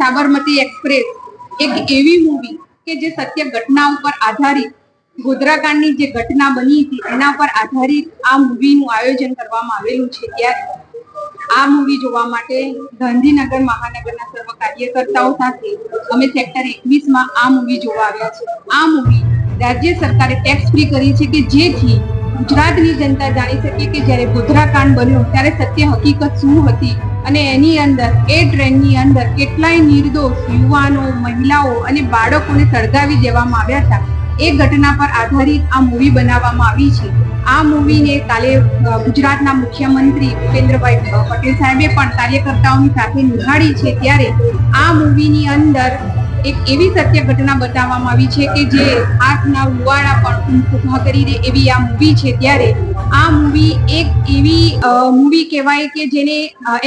Sabarmati express એક એવી movie કે જે સત્ય ઘટના ઉપર આધારિત ગોધરાકાંડની જે ઘટના બની હતી, એના પર આધારિત આ મૂવીનું આયોજન કરવામાં આવેલું છે ત્યારે. આ મૂવી જોવા માટે ગાંધીનગર મહાનગરના સર્વ કાર્યકર્તાઓ સાથે અમે સેક્ટર એકવીસમાં આ મૂવી જોવા આવ્યા છે આ મૂવી રાજ્ય સરકારે ટેક્સ ફ્રી કરી છે કે જેથી ગુજરાતની જનતા જાણી શકે કે જ્યારે ગોધરાકાંડ બન્યો, ત્યારે સત્ય હકીકત શું હતી? અને એની અંદર, એ ટ્રેનની અંદર કેટલાય નિર્દોષ યુવાનો, મહિલાઓ અને બાળકોને સળગાવી દેવામાં આવ્યા હતા. એ ઘટના પર આધારિત આ મૂવી બનાવવામાં આવી છે. આ મૂવીને કાલે ગુજરાતના મુખ્યમંત્રી ભૂપેન્દ્રભાઈ પટેલ સાહેબે પણ કાર્યકર્તાઓની સાથે નિહાળી છે. ત્યારે આ મૂવીની અંદર એક એવી સત્ય ઘટના બતાવવામાં આવી છે કે જે આંખના રૂવાડા પણ ઊભા કરી દે એવી આ મૂવી છે ત્યારે. આ મૂવી એક એવી મૂવી કહેવાય કે જેને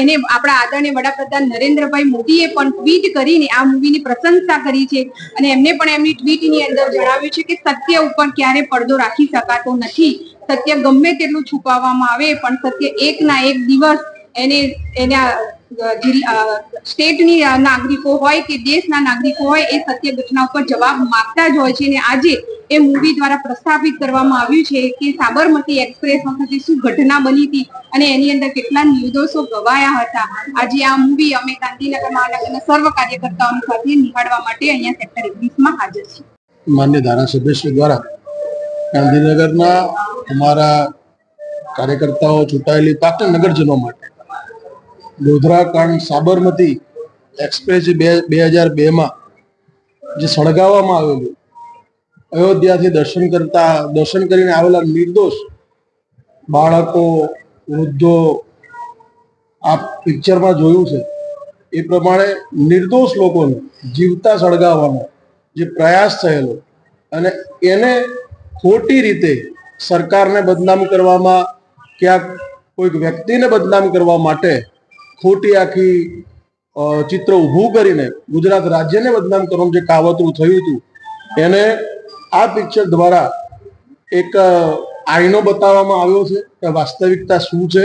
એને આપણા આદરણીય વડાપ્રધાન નરેન્દ્રભાઈ મોદીએ પણ ટ્વીટ કરીને આ મૂવીની પ્રશંસા કરી છે. અને એમને પણ એમની ટ્વીટની અંદર જણાવ્યું છે કે સત્ય ઉપર ક્યારે પડદો રાખી શકાતો નથી. સત્ય ગમે તેટલું છુપાવવામાં આવે પણ સત્ય એક ના એક દિવસ એને, એના સ્ટેટની નાગરિકો હોય કે દેશના નાગરિકો હોય એ સત્ય ઘટના ઉપર જવાબ માંગતા જ હોય છે અને આજે એ મૂવી દ્વારા પ્રસ્થાપિત કરવામાં આવ્યું છે કે સાબરમતી એક્સપ્રેસ વખતે શું ઘટના બની હતી અને એની અંદર કેટલા નિર્દોષો ગવાયા હતા. આજે આ મૂવી અમે ગાંધીનગર મહાનગરના સર્વ કાર્યકર્તાઓની સાથે નિહાળવા માટે અહીંયા સેક્ટર એકવીસમાં હાજર છે માન્ય ધારાસભ્યશ્રી દ્વારા ગાંધીનગરના અમારા કાર્યકર્તાઓ ચૂંટાયેલી પાટણ નગરજનો માટે ગોધરા કાંડ સાબરમતી એક્સપ્રેસ બે બે હજાર બેમાં જે સળગાવવામાં આવેલું, અયોધ્યાથી દર્શન કરતા, દર્શન કરીને આવેલા નિર્દોષ બાળકો, વૃદ્ધો આ પિક્ચરમાં જોયું છે. એ પ્રમાણે નિર્દોષ લોકોને જીવતા સળગાવવાનો જે પ્રયાસ થયેલો અને એને ખોટી રીતે સરકારને બદનામ કરવામાં, ક્યાંક કોઈક વ્યક્તિને બદનામ કરવા માટે ખોટી આખી ચિત્ર ઊભું કરીને ગુજરાત રાજ્યને બદનામ કરવાનું જે કાવતરું થયું હતું, એને આ પિક્ચર દ્વારા એક આઈનો બતાવવામાં આવ્યો છે કે વાસ્તવિકતા શું છે.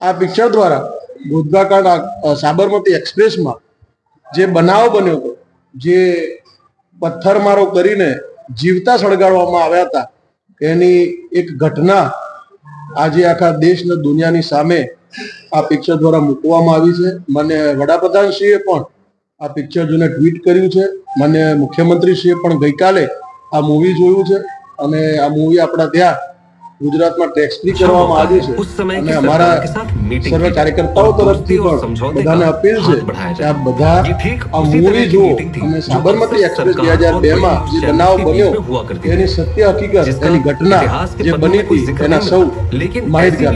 આ પિક્ચર દ્વારા ગોધરાકાંડ સાબરમતી એક્સપ્રેસમાં જે બનાવ બન્યો હતો, જે પથ્થરમારો કરીને જીવતા સળગાડવામાં આવ્યા હતા, એની એક ઘટના આજે આખા દેશ અને દુનિયાની સામે આ પિક્ચર દ્વારા મૂકવામાં આવી છે. મને વડાપ્રધાનશ્રીએ પણ આ પિક્ચર જોઈને ટ્વીટ કર્યું છે. મને મુખ્યમંત્રીશ્રીએ પણ ગઈકાલે આ મૂવી જોયું છે. અને આ મૂવી આપણા ત્યાં ગુજરાતમાં ટેક્સ ફ્રી કરવામાં આવી છે. અને અમારા સર્વ કાર્યકર્તાઓ તરફથી પણ બધાને અપીલ છે કે આપ બધા આ મૂવી જુઓ. અને સાબરમતી એક્સપ્રેસ બે હજાર બે માં જે બનાવ બન્યો એની સત્ય હકીકત એની ઘટના જે બની હતી એના સૌ માહિતગાર